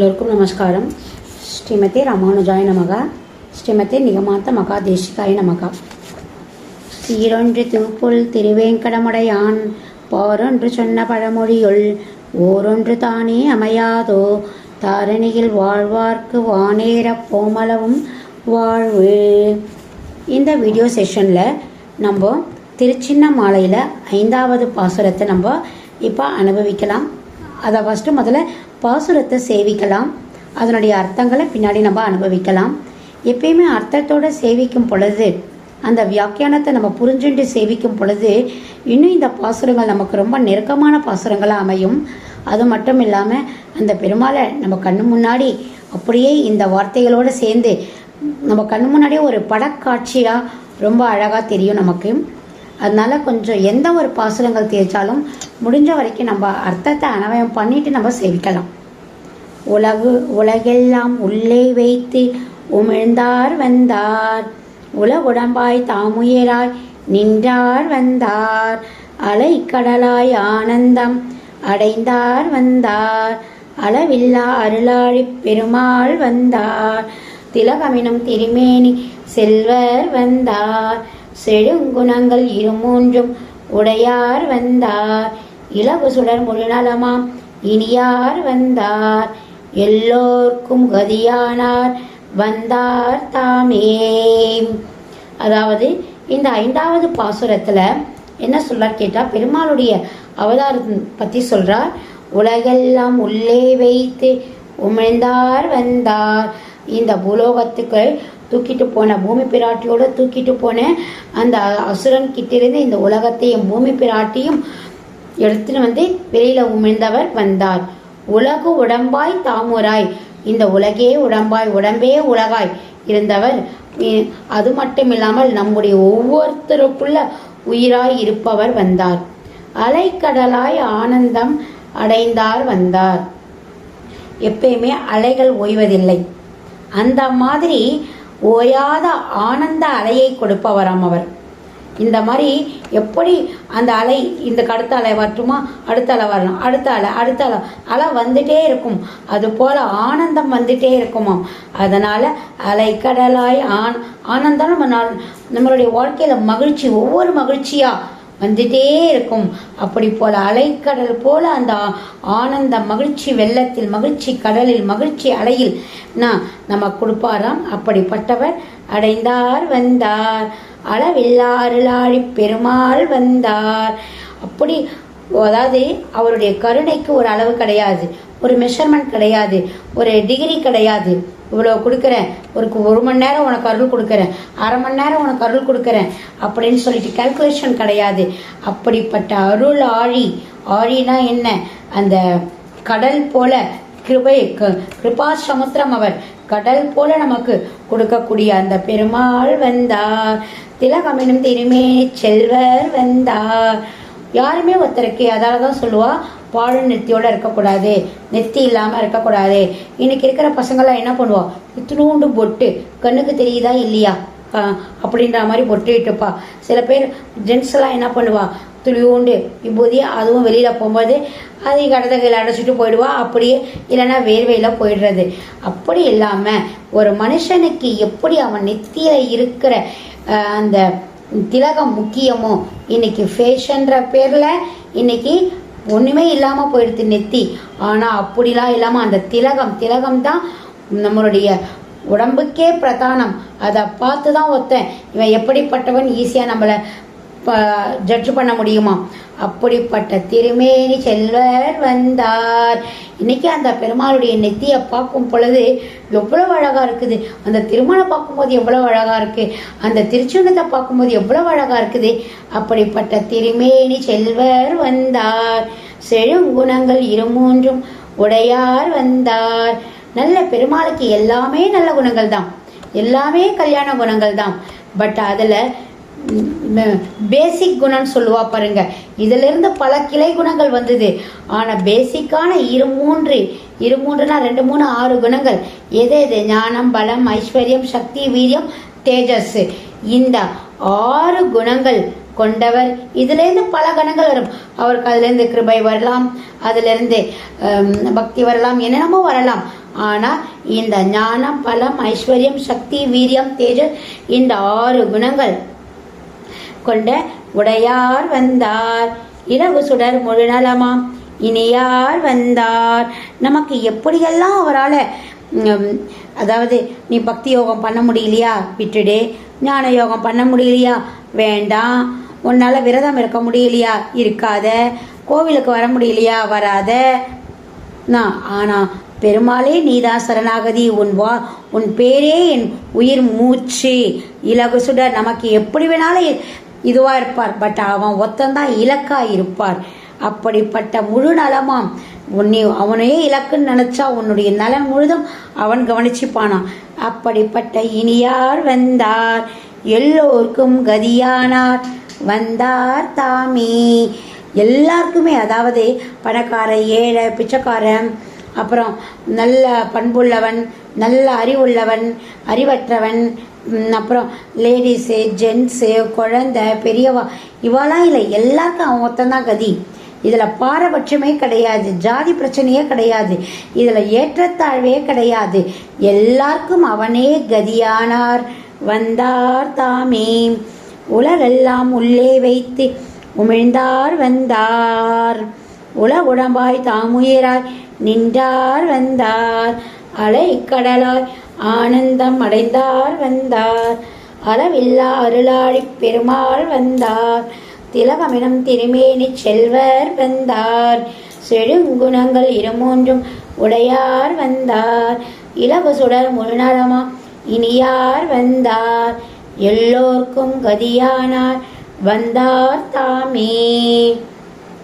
எல்லோருக்கும் நமஸ்காரம். ஸ்ரீமதி ராமானுஜாய நமக. ஸ்ரீமதி நிகமாத்த மகா தேசிகாய நமகா. சீரொன்று தூப்புள் திருவேங்கடமுடையான் போரொன்று சொன்ன பழமொழியுள் ஓரொன்று தானே அமையாதோ தாரணியில் வாழ்வார்க்கு வானேர போமளவும் வாழ்வு. இந்த வீடியோ செஷனில் நம்ம திருச்சின்ன மாலையில் ஐந்தாவது பாசுரத்தை நம்ம இப்போ அனுபவிக்கலாம். அதை ஃபஸ்ட்டு முதல்ல பாசுரத்தை சேவிக்கலாம். அதனுடைய அர்த்தங்களை பின்னாடி நம்ம அனுபவிக்கலாம். எப்பயுமே அர்த்தத்தோடு சேவிக்கும் பொழுது அந்த வியாக்கியானத்தை நம்ம புரிஞ்சுண்டு சேவிக்கும் பொழுது இன்னும் இந்த பாசுரங்கள் நமக்கு ரொம்ப நெருக்கமான பாசுரங்களாக அமையும். அது மட்டும் இல்லாமல் அந்த பெருமாளை நம்ம கண்ணு முன்னாடி அப்படியே இந்த வார்த்தைகளோடு சேர்ந்து நம்ம கண்ணு முன்னாடியே ஒரு படக்காட்சியாக ரொம்ப அழகாக தெரியும் நமக்கு. அதனால் கொஞ்சம் எந்த ஒரு பாசுரங்கள் தேய்ச்சாலும் முடிஞ்ச வரைக்கும் நம்ம அர்த்தத்தை அனவயம் பண்ணிட்டு நம்ம சேவிக்கலாம். உலகு உலகெல்லாம் உள்ளே வைத்து உமிழ்ந்தார் வந்தார். உலகுடம்பாய் தாமுயராய் நின்றார் வந்தார். அலைக்கடலாய் ஆனந்தம் அடைந்தார் வந்தார். அளவில்லா அருளாழி பெருமாள் வந்தார். திலகமினும் திருமேனி செல்வர் வந்தார். செழுங்குணங்கள் இருமூன்றும் உடையார் வந்தார். இலகு சுடர் முழுநலமாம் இனியார் வந்தார். எல்லோர்க்கும் கதியானார். வந்தார் தாமே. அதாவது இந்த ஐந்தாவது பாசுரத்தில் என்ன சொல்றார் கேட்டால் பெருமாளுடைய அவதாரம் பற்றி சொல்றார். உலகெல்லாம் உள்ளே வைத்து உமிழ்ந்தார் வந்தார். இந்த பூலோகத்துக்கு தூக்கிட்டு போன பூமி பிராட்டியோட தூக்கிட்டு போன அந்த அசுரன் கிட்டிருந்து இந்த உலகத்தையும் பூமி பிராட்டியும் எடுத்துன்னு வந்து வெளியில உமிழ்ந்தவர் வந்தார். உலகு உடம்பாய் தாமுராய். இந்த உலகே உடம்பாய் உடம்பே உலகாய் இருந்தவர். அது மட்டும் இல்லாமல் நம்முடைய ஒவ்வொருத்தருக்குள்ள உயிராய் இருப்பவர் வந்தார். அலைக்கடலாய் ஆனந்தம் அடைந்தார் வந்தார். எப்பயுமே அலைகள் ஓய்வதில்லை. அந்த மாதிரி ஓயாத ஆனந்த அலையை கொடுப்பவராம் அவர். இந்த மாதிரி எப்படி அந்த அலை இந்த அடுத்த அலை வரட்டுமா? அடுத்த அலை வரணும் அடுத்த அலை அடுத்த அலை. அலை வந்துட்டே இருக்கும். அது போல ஆனந்தம் வந்துட்டே இருக்குமாம். அதனால அலைக்கடலாய் ஆன் ஆனந்தம் நம்ம நாள் நம்மளுடைய வாழ்க்கையில மகிழ்ச்சி ஒவ்வொரு மகிழ்ச்சியா வந்துட்டே இருக்கும். அப்படி போல அலைக்கடல் போல அந்த ஆனந்த மகிழ்ச்சி வெள்ளத்தில் மகிழ்ச்சி கடலில் மகிழ்ச்சி அலையில் நான் நம்ம கொடுப்பாராம். அப்படிப்பட்டவர் அடைந்தார் வந்தார். அளவில்லா அருளாழி பெருமாள் வந்தார். அப்படி அதாவது அவருடைய கருணைக்கு ஒரு அளவு கிடையாது ஒரு மெஷர்மெண்ட் கிடையாது ஒரு டிகிரி கிடையாது. இவ்வளோ கொடுக்குறேன் ஒரு ஒரு மணி நேரம் உனக்கு அருள் கொடுக்குறேன் அரை மணி நேரம் உனக்கு அருள் கொடுக்குறேன் அப்படின்னு சொல்லிட்டு கால்குலேஷன் கிடையாது. அப்படிப்பட்ட அருள் ஆழி ஆழினா என்ன? அந்த கடல் போல கிருபை கிருபா சமுத்திரம் அவர் கடல் போல நமக்கு கொடுக்கக்கூடிய அந்த பெருமாள் வந்தார். திலகமெனும் திருமே செல்வர் வந்தார். யாருமே ஒருத்தருக்கு அதால தான் சொல்லுவா பாடு நெத்தியோடு இருக்கக்கூடாது நெத்தி இல்லாமல் இருக்கக்கூடாது. இன்னைக்கு இருக்கிற பசங்களாம் என்ன பண்ணுவோம் இத்தினூண்டு பொட்டு கண்ணுக்கு தெரியுதா இல்லையா? அப்படின்ற மாதிரி பொட்டு இட்டுப்பா. சில பேர் ஜென்ஸ்லாம் எல்லாம் என்ன பண்ணுவா துளியூண்டு இப்போதையே அதுவும் வெளியில் போகும்போது அதை கடந்த கையில் அடைச்சிட்டு போயிடுவா. அப்படியே இல்லைன்னா வேர்வையில் போயிடுறது. அப்படி இல்லாமல் ஒரு மனுஷனுக்கு எப்படி அவன் நெத்தியில் இருக்கிற அந்த திலகம் முக்கியமோ இன்னைக்கு ஃபேஷன்ற பேரில் இன்னைக்கு ஒன்றுமே இல்லாமல் போயிடுது நெத்தி. ஆனால் அப்படிலாம் இல்லாமல் அந்த திலகம் திலகம் தான் நம்மளுடைய உடம்புக்கே பிரதானம். அதை பார்த்து தான் ஒருத்தன் இவன் எப்படிப்பட்டவன்? ஈஸியாக நம்மளை ஜட்ஜ் பண்ண முடியுமா? அப்படிப்பட்ட திருமேனி செல்வர் வந்தார். இன்னைக்கு அந்த பெருமாளுடைய நெத்தியை பார்க்கும் பொழுது எவ்வளவு அழகா இருக்குது. அந்த திருமணை பார்க்கும்போது எவ்வளவு அழகா இருக்கு. அந்த திருச்சுண்ணத்தை பார்க்கும்போது எவ்வளவு அழகா இருக்குது. அப்படிப்பட்ட திருமேனி செல்வர் வந்தார். செழுங்குணங்கள் இருமூன்றும் உடையார் வந்தார். நல்ல பெருமாளுக்கு எல்லாமே நல்ல குணங்கள் தான் எல்லாமே கல்யாண குணங்கள் தான் பட் அதில் பேசிக் குணம்னு சொல்லுவா பாருங்க. இதிலிருந்து பல கிளை குணங்கள் வந்தது. ஆனால் பேசிக்கான இரு மூன்று இரு மூன்றுனா ரெண்டு மூணு ஆறு குணங்கள். எது எது? ஞானம் பலம் ஐஸ்வர்யம் சக்தி வீரியம் தேஜஸ் இந்த ஆறு குணங்கள் கொண்டவர். இதுலேருந்து பல கணங்கள் வரும். அவருக்கு அதுலேருந்து கிருபை வரலாம். அதுலேருந்து பக்தி வரலாம். என்னென்னமோ வரலாம். ஆனால் இந்த ஞானம் பலம் ஐஸ்வர்யம் சக்தி வீரியம் தேஜஸ் இந்த ஆறு குணங்கள் கொண்ட உடையார் வந்தார். இரவு சுடர் முழுநலமாம் இனியார் வந்தார். நமக்கு எப்படியெல்லாம் அவரால் அதாவது நீ பக்தி யோகம் பண்ண முடியலையா? விட்டுடு. ஞான யோகம் பண்ண முடியலையா? வேண்டாம். உன்னால் விரதம் இருக்க முடியலையா? இருக்காத. கோவிலுக்கு வர முடியலையா? வராத. நான் ஆனால் பெருமாளே நீதான் சரணாகதி உன் வா உன் பேரே என் உயிர் மூச்சு. இலகு சுடர் நமக்கு எப்படி வேணாலும் இதுவாக இருப்பார். பட் அவன் ஒத்தந்தான் இலக்காக இருப்பார். அப்படிப்பட்ட முழு நலமாம். உன்னை அவனையே இலக்குன்னு நினச்சா உன்னுடைய நலன் முழுதும் அவன் கவனிச்சுப்பானான் அப்படிப்பட்ட இனியார் வந்தார். எல்லோருக்கும் கதியானார். வந்தார் தாமே. எல்லாருக்குமே அதாவது பணக்கார ஏழை பிச்சைக்காரன் அப்புறம் நல்ல பண்புள்ளவன் நல்ல அறிவுள்ளவன் அறிவற்றவன் அப்புறம் லேடிஸு ஜென்ஸு குழந்தை பெரியவா இவாலாம் இல்லை எல்லாருக்கும் அவன் ஒருத்தன் கதி. இதில் பாரபட்சமே கிடையாது ஜாதி பிரச்சனையே கிடையாது இதில் ஏற்றத்தாழ்வே கிடையாது. எல்லாருக்கும் அவனே கதியானார் வந்தார் தாமே. உலகெல்லாம் உள்ளே வைத்து உமிழ்ந்தார் வந்தார். உல உடம்பாய் தாமுயிராய் நின்றார் வந்தார். அலை கடலாய் ஆனந்தம் அடைந்தார் வந்தார். அளவில்லா அருளாழி பெருமாள் வந்தார். திலகமினம் திருமேனி செல்வர் வந்தார். செழுங்குணங்கள் இருமூன்றும் உடையார் வந்தார். இலவு சுடர் முழுநலமா இனியார் வந்தார். எல்லோர்க்கும் கதியானார் வந்தார் தாமே.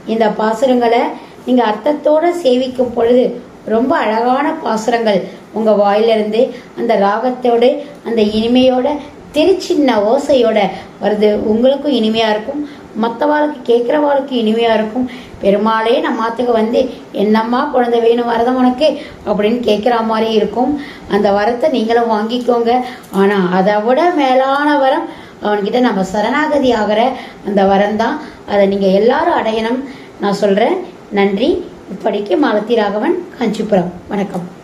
இந்த பாசுரங்களை நீங்கள் அர்த்தத்தோடு சேவிக்கும் பொழுது ரொம்ப அழகான பாசுரங்கள். உங்கள் வாயிலிருந்து அந்த ராகத்தோடு அந்த இனிமையோட திருச்சின்ன ஓசையோட வருது. உங்களுக்கும் இனிமையாக இருக்கும். மற்றவாளுக்கு கேட்குறவாளுக்கு இனிமையாக இருக்கும். பெருமாளே நம்ம மாத்துக்கு வந்து என்னம்மா குழந்தை வேணும் வரதம் உனக்கு? அப்படின்னு கேட்குற மாதிரி இருக்கும். அந்த வரத்தை நீங்களும் வாங்கிக்கோங்க. ஆனால் அதை விட மேலான வரம் அவன்கிட்ட நம்ம சரணாகதி ஆகிற அந்த வரம் தான் அதை நீங்கள் எல்லாரும் அடையணும். நான் சொல்கிறேன் நன்றி. இப்படிக்கு மாலத்தி ராகவன் காஞ்சிபுரம். வணக்கம்.